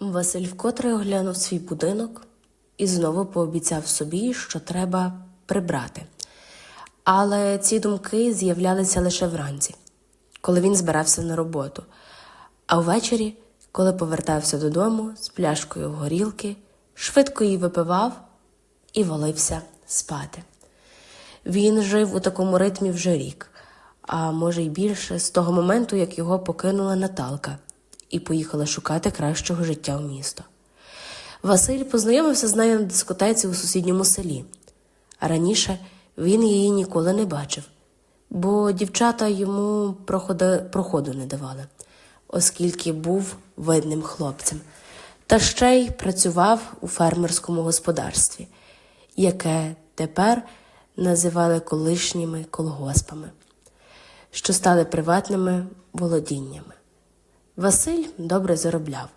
Василь вкотре оглянув свій будинок і знову пообіцяв собі, що треба прибрати. Але ці думки з'являлися лише вранці, коли він збирався на роботу. А ввечері, коли повертався додому з пляшкою горілки, швидко її випивав і волився спати. Він жив у такому ритмі вже рік, а може й більше з того моменту, як його покинула Наталка і поїхала шукати кращого життя в місто. Василь познайомився з нею на дискотеці у сусідньому селі, а раніше він її ніколи не бачив, бо дівчата йому проходи, проходу не давали, оскільки був видним хлопцем, та ще й працював у фермерському господарстві, яке тепер називали колишніми колгоспами, що стали приватними володіннями. Василь добре заробляв,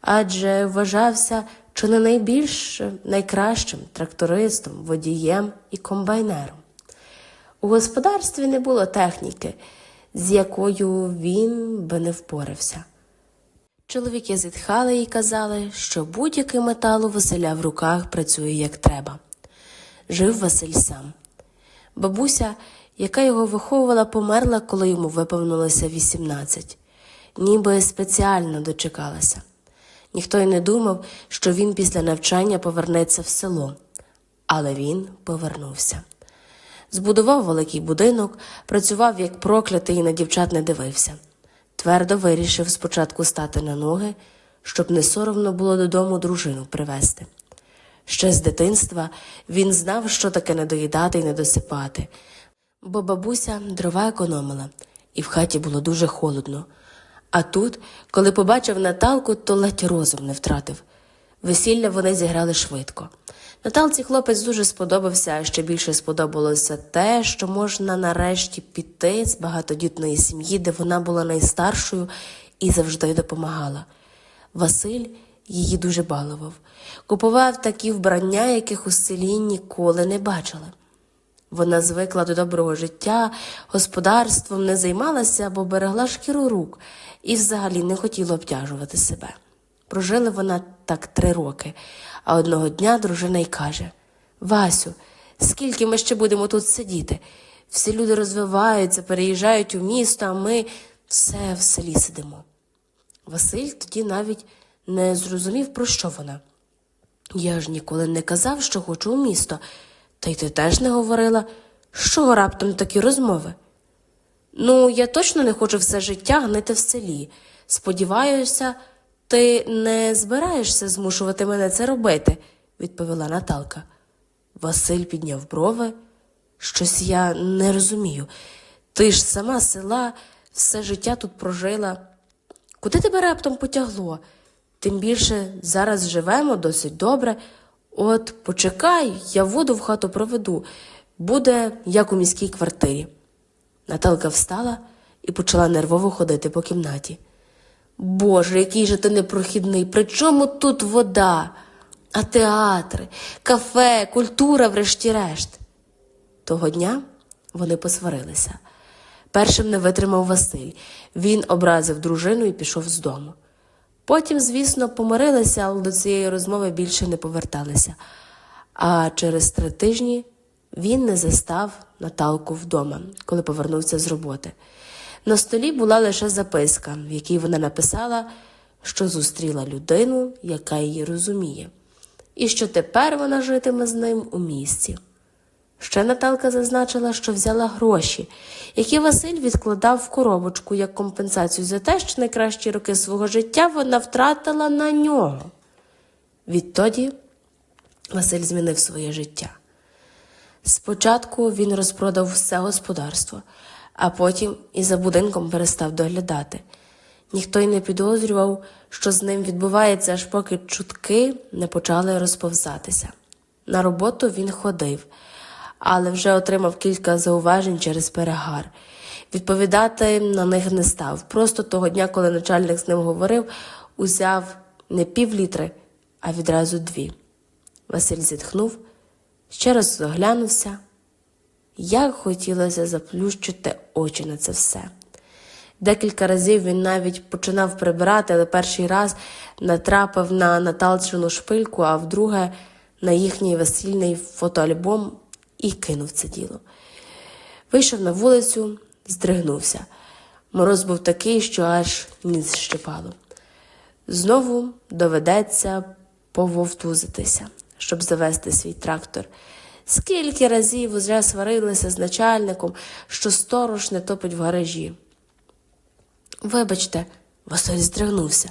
адже вважався чи не найбільш найкращим трактористом, водієм і комбайнером. У господарстві не було техніки, з якою він би не впорався. Чоловіки зітхали і казали, що будь-який метал у Василя в руках працює як треба. Жив Василь сам. Бабуся, яка його виховувала, померла, коли йому виповнилося 18 ніби спеціально дочекалася. Ніхто й не думав, що він після навчання повернеться в село, але він повернувся. Збудував великий будинок, працював як проклятий і на дівчат не дивився. Твердо вирішив спочатку стати на ноги, щоб не соромно було додому дружину привезти. Ще з дитинства він знав, що таке недоїдати і недосипати, бо бабуся дрова економила, і в хаті було дуже холодно. А тут, коли побачив Наталку, то ледь розум не втратив. Весілля вони зіграли швидко. Наталці хлопець дуже сподобався, а ще більше сподобалося те, що можна нарешті піти з багатодітної сім'ї, де вона була найстаршою і завжди допомагала. Василь її дуже балував, купував такі вбрання, яких у селі ніколи не бачили. Вона звикла до доброго життя, господарством не займалася, бо берегла шкіру рук і взагалі не хотіла обтяжувати себе. Прожили вона так три роки, а одного дня дружина й каже Васю, скільки ми ще будемо тут сидіти? Всі люди розвиваються, переїжджають у місто, а ми все в селі сидимо. Василь тоді навіть не зрозумів, про що вона. Я ж ніколи не казав, що хочу у місто. Та й ти теж не говорила, що раптом такі розмови? Ну, я точно не хочу все життя гнити в селі. Сподіваюся, ти не збираєшся змушувати мене це робити, відповіла Наталка. Василь підняв брови. Щось я не розумію. Ти ж сама села, все життя тут прожила. Куди тебе раптом потягло? Тим більше зараз живемо досить добре. От почекай, я воду в хату проведу. Буде як у міській квартирі. Наталка встала і почала нервово ходити по кімнаті. Боже, який же ти непрохідний, при чому тут вода? А театри, кафе, культура, врешті-решт. Того дня вони посварилися. Першим не витримав Василь. Він образив дружину і пішов з дому. Потім, звісно, помирилися, але до цієї розмови більше не поверталися. А через три тижні він не застав Наталку вдома, коли повернувся з роботи. На столі була лише записка, в якій вона написала, що зустріла людину, яка її розуміє, і що тепер вона житиме з ним у місті. Ще Наталка зазначила, що взяла гроші, які Василь відкладав в коробочку як компенсацію за те, що найкращі роки свого життя вона втратила на нього. Відтоді Василь змінив своє життя. Спочатку він розпродав все господарство, а потім і за будинком перестав доглядати. Ніхто й не підозрював, що з ним відбувається, аж поки чутки не почали розповзатися. На роботу він ходив, але вже отримав кілька зауважень через перегар. Відповідати на них не став. Просто того дня, коли начальник з ним говорив, узяв не пів літри, а відразу дві. Василь зітхнув, ще раз оглянувся. Як хотілося заплющити очі на це все. Декілька разів він навіть починав прибирати, але перший раз натрапив на Наталчину шпильку, а вдруге на їхній весільний фотоальбом і кинув це діло. Вийшов на вулицю, здригнувся. Мороз був такий, що аж ніс щипало. Знову доведеться пововтузитися, щоб завести свій трактор. Скільки разів уже сварилися з начальником, що сторож не топить в гаражі. Вибачте, Василь здригнувся.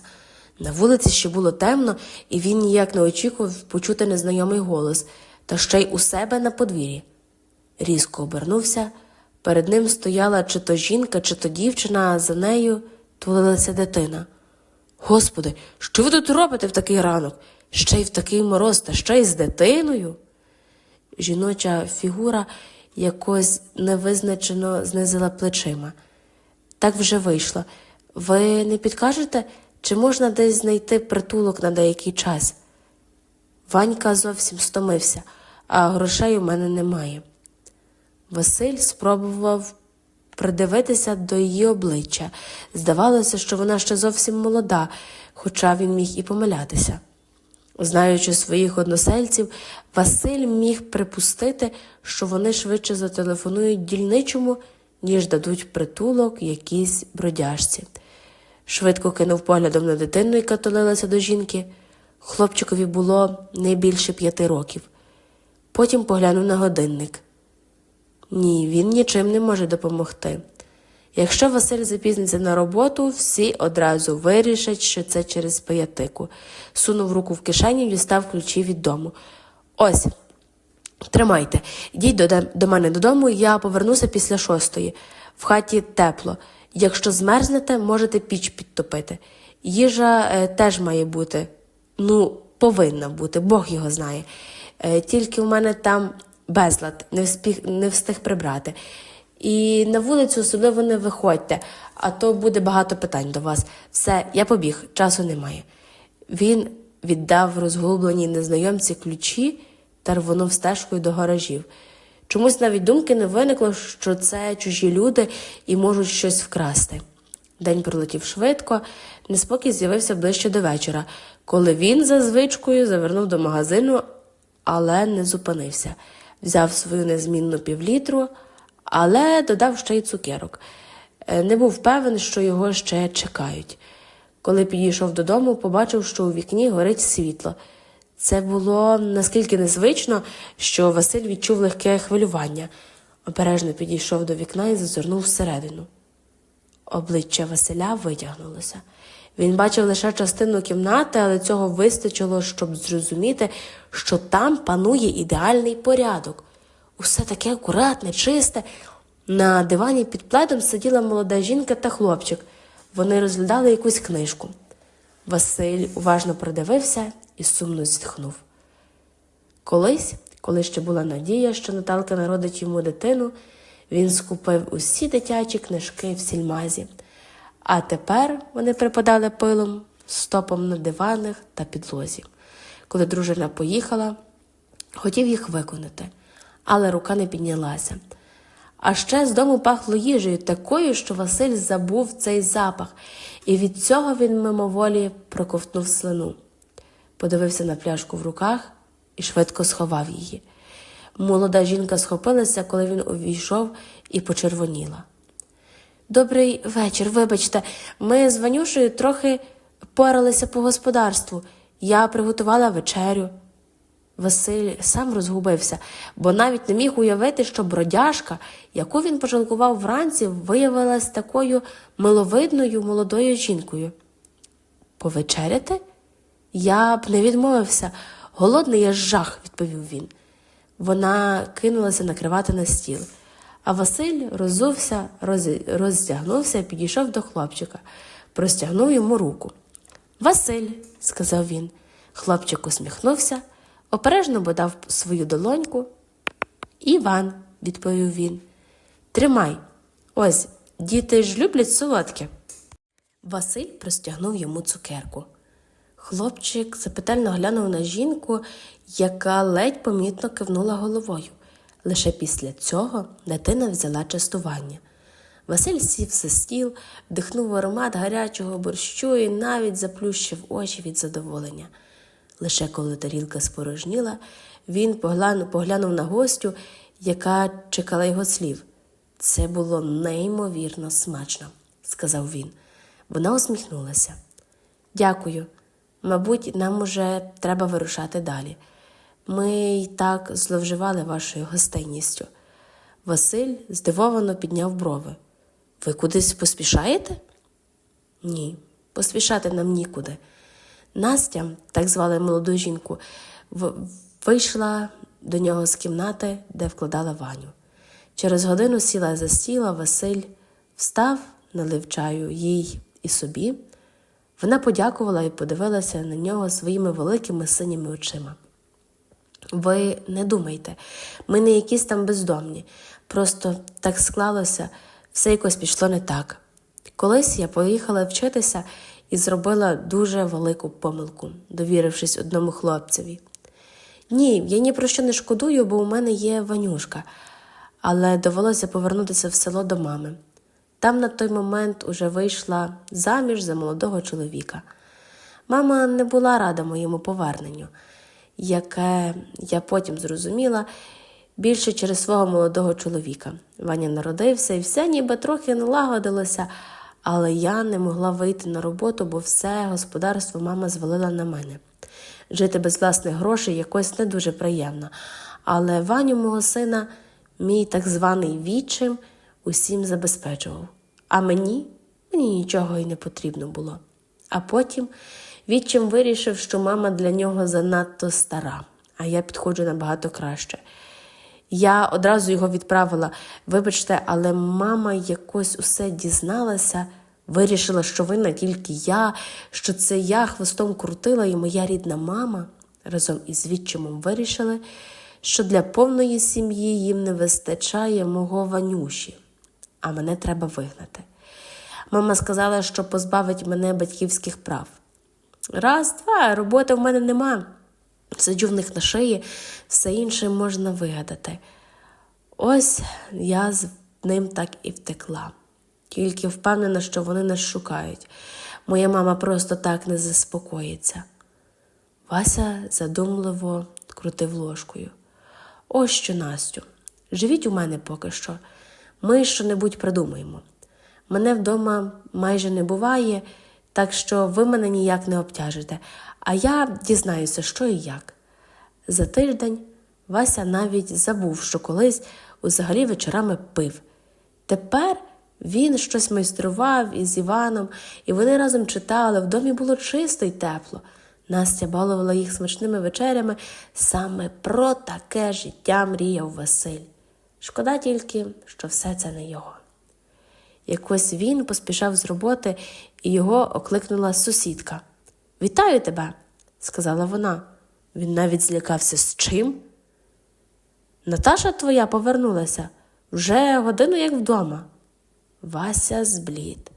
На вулиці ще було темно, і він ніяк не очікував почути незнайомий голос, та ще й у себе на подвір'ї. Різко обернувся. Перед ним стояла чи то жінка, чи то дівчина, а за нею тулилася дитина. Господи, що ви тут робите в такий ранок? Ще й в такий мороз, та ще й з дитиною. Жіноча фігура якось невизначено знизила плечима. Так вже вийшло. Ви не підкажете, чи можна десь знайти притулок на деякий час? Ванька зовсім стомився, а грошей у мене немає. Василь спробував придивитися до її обличчя. Здавалося, що вона ще зовсім молода, хоча він міг і помилятися. Знаючи своїх односельців, Василь міг припустити, що вони швидше зателефонують дільничому, ніж дадуть притулок якійсь бродяжці. Швидко кинув поглядом на дитину, яка тулилася до жінки. Хлопчикові було не більше п'яти років. Потім поглянув на годинник. Ні, він нічим не може допомогти. Якщо Василь запізниться на роботу, всі одразу вирішать, що це через паятику. Сунув руку в кишеню і дістав ключі від дому. Ось, тримайте, йдіть до, до мене додому, я повернуся після шостої. В хаті тепло. Якщо змерзнете, можете піч підтопити. Їжа е, теж має бути, ну, повинна бути, Бог його знає. Е, тільки у мене там безлад, не встиг, не встиг прибрати. І на вулицю особливо не виходьте, а то буде багато питань до вас. Все, я побіг, часу немає. Він віддав розгубленій незнайомці ключі та рвонув стежкою до гаражів. Чомусь навіть думки не виникло, що це чужі люди і можуть щось вкрасти. День пролетів швидко, неспокій з'явився ближче до вечора, коли він за звичкою завернув до магазину, але не зупинився. Взяв свою незмінну півлітру, але додав ще й цукерок. Е, Не був певен, що його ще чекають. Коли підійшов додому, побачив, що у вікні горить світло. Це було наскільки незвично, що Василь відчув легке хвилювання. Обережно підійшов до вікна і зазирнув всередину. Обличчя Василя витягнулося. Він бачив лише частину кімнати, але цього вистачило, щоб зрозуміти, що там панує ідеальний порядок. Усе таке акуратне, чисте. На дивані під пледом сиділа молода жінка та хлопчик. Вони розглядали якусь книжку. Василь уважно придивився і сумно зітхнув. Колись, коли ще була надія, що Наталка народить йому дитину, він скупив усі дитячі книжки в сільмазі, а тепер вони припадали пилом стопом на диванах та підлозі. Коли дружина поїхала, хотів їх виконати, але рука не піднялася. А ще з дому пахло їжею такою, що Василь забув цей запах, і від цього він мимоволі проковтнув слину. Подивився на пляшку в руках і швидко сховав її. Молода жінка схопилася, коли він увійшов і почервоніла. Добрий вечір, вибачте, ми з Ванюшею трохи поралися по господарству. Я приготувала вечерю. Василь сам розгубився, бо навіть не міг уявити, що бродяжка, яку він пожалкував вранці, виявилась такою миловидною молодою жінкою. Повечеряти? Я б не відмовився. Голодний я жах, відповів він. Вона кинулася накривати на стіл, а Василь роззувся, роз- роздягнувся і підійшов до хлопчика, простягнув йому руку. Василь, сказав він. Хлопчик усміхнувся, обережно подав свою долоньку. Іван, відповів він. Тримай. Ось, діти ж люблять солодке. Василь простягнув йому цукерку. Хлопчик запитально глянув на жінку, яка ледь помітно кивнула головою. Лише після цього дитина взяла частування. Василь сів за стіл, вдихнув аромат гарячого борщу і навіть заплющив очі від задоволення. Лише коли тарілка спорожніла, він поглянув, на гостю, яка чекала його слів. Це було неймовірно смачно, сказав він. Вона усміхнулася. Дякую. Мабуть, нам уже треба вирушати далі. Ми й так зловживали вашою гостинністю. Василь здивовано підняв брови. Ви кудись поспішаєте? Ні, поспішати нам нікуди. Настя, так звали молоду жінку, вийшла до нього з кімнати, де вкладала Ваню. Через годину сіла за стіла, Василь встав, налив чаю їй і собі. Вона подякувала і подивилася на нього своїми великими синіми очима. Ви не думайте, ми не якісь там бездомні. Просто так склалося, все якось пішло не так. Колись я поїхала вчитися і зробила дуже велику помилку, довірившись одному хлопцеві. Ні, я ні про що не шкодую, бо у мене є Ванюшка, але довелося повернутися в село до мами. Там на той момент уже вийшла заміж за молодого чоловіка. Мама не була рада моєму поверненню, яке я потім зрозуміла більше через свого молодого чоловіка. Ваня народився і все ніби трохи налагодилося, але я не могла вийти на роботу, бо все господарство мама звалила на мене. Жити без власних грошей якось не дуже приємно. Але Ваню, мого сина, мій так званий відчим усім забезпечував. А мені мені нічого й не потрібно було. А потім відчим вирішив, що мама для нього занадто стара, а я підходжу набагато краще. Я одразу його відправила. Вибачте, але мама якось усе дізналася, вирішила, що винна тільки я, що це я хвостом крутила, і моя рідна мама разом із відчимом вирішили, що для повної сім'ї їм не вистачає мого Ванюші, а мене треба вигнати. Мама сказала, що позбавить мене батьківських прав. Раз, два, роботи в мене нема. Сиджу в них на шиї, все інше можна вигадати. Ось я з ним так і втекла. Тільки впевнена, що вони нас шукають. Моя мама просто так не заспокоїться. Вася задумливо крутив ложкою. Ось що, Настю, живіть у мене поки що. Ми що-небудь придумаємо. Мене вдома майже не буває, так що ви мене ніяк не обтяжите, а я дізнаюся, що і як. За тиждень Вася навіть забув, що колись взагалі вечорами пив. Тепер він щось майстрував із Іваном, і вони разом читали, в домі було чисто й тепло. Настя балувала їх смачними вечерями. Саме про таке життя мріяв Василь. Шкода тільки, що все це не його. Якось він поспішав з роботи, і його окликнула сусідка. Вітаю тебе, сказала вона. Він навіть злякався з чим? Наташа твоя повернулася вже годину як вдома. Вася зблід.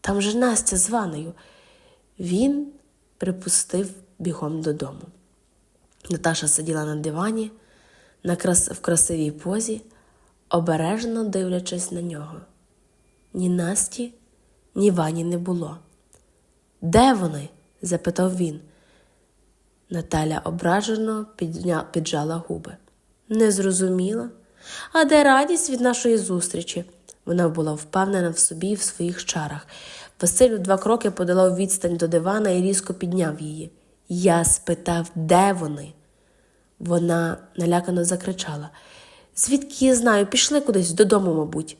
Там же Настя з Ваною. Він припустив бігом додому. Наташа сиділа на дивані в красивій позі, обережно дивлячись на нього. Ні Насті, ні Вані не було. Де вони? запитав він. Наталя ображено піджала губи. Не зрозуміла. А де радість від нашої зустрічі? Вона була впевнена в собі і в своїх чарах. Василь у два кроки подолав відстань до дивана і різко підняв її. Я спитав, де вони? Вона налякано закричала. Звідки я знаю, пішли кудись додому, мабуть.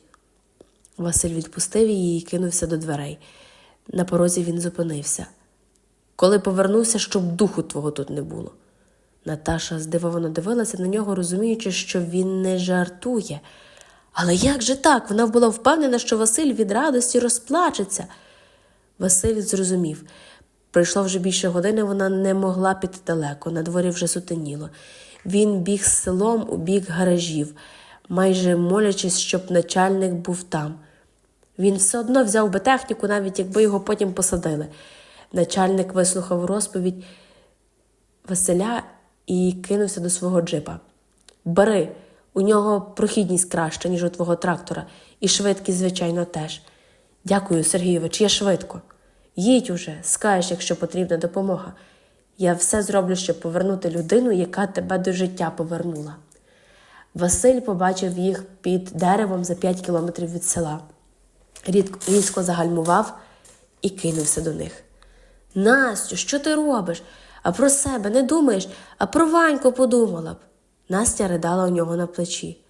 Василь відпустив її і кинувся до дверей. На порозі він зупинився. Коли повернувся, щоб духу твого тут не було. Наташа здивовано дивилася на нього, розуміючи, що він не жартує. Але як же так? Вона була впевнена, що Василь від радості розплачеться. Василь зрозумів. Пройшло вже більше години, вона не могла піти далеко, на дворі вже сутеніло. Він біг з селом у бік гаражів, майже молячись, щоб начальник був там. Він все одно взяв би техніку, навіть якби його потім посадили. Начальник вислухав розповідь Василя і кинувся до свого джипа. Бери, У нього прохідність краща, ніж у твого трактора, і швидкість, звичайно, теж. Дякую, Сергійович, я швидко. Їдь уже, скажеш, якщо потрібна допомога. Я все зроблю, щоб повернути людину, яка тебе до життя повернула. Василь побачив їх під деревом за п'ять кілометрів від села. Різко загальмував і кинувся до них. Настю, що ти робиш? А про себе не думаєш, а про Ваньку подумала б. Настя ридала у нього на плечі.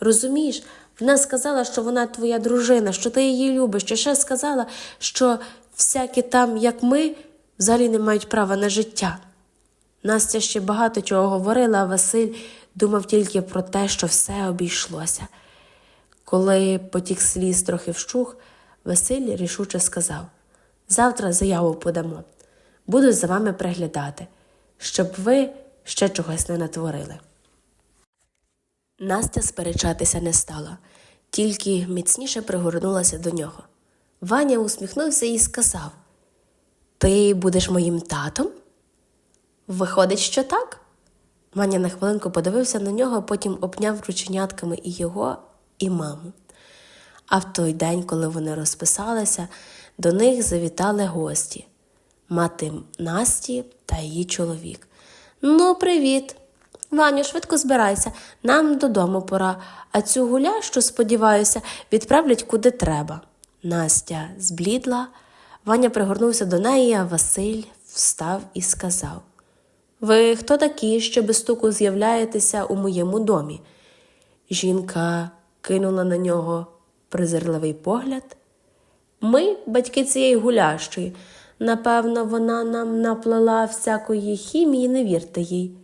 Розумієш, вона сказала, що вона твоя дружина, що ти її любиш, що ще сказала, що всякі там, як ми, взагалі не мають права на життя. Настя ще багато чого говорила, а Василь думав тільки про те, що все обійшлося. Коли потік сліз трохи вщух, Василь рішуче сказав: Завтра заяву подамо. Буду за вами приглядати, щоб ви ще чогось не натворили. Настя сперечатися не стала, тільки міцніше пригорнулася до нього. Ваня усміхнувся і сказав: Ти будеш моїм татом? Виходить, що так? Ваня на хвилинку подивився на нього, потім обняв рученятками і його, і маму. А в той день, коли вони розписалися, до них завітали гості мати Насті та її чоловік. Ну, привіт. Ваню, швидко збирайся, нам додому пора, а цю гулящу, сподіваюся, відправлять куди треба. Настя зблідла, Ваня пригорнувся до неї, а Василь встав і сказав: Ви хто такі, що без стуку з'являєтеся у моєму домі? Жінка кинула на нього презирливий погляд. Ми, батьки цієї гулящої, напевно, вона нам наплела всякої хімії, не вірте їй.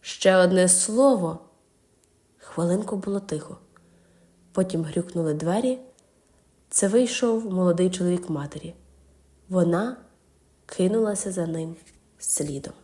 Ще одне слово. Хвилинку було тихо. Потім грюкнули двері. Це вийшов молодий чоловік матері. Вона кинулася за ним слідом.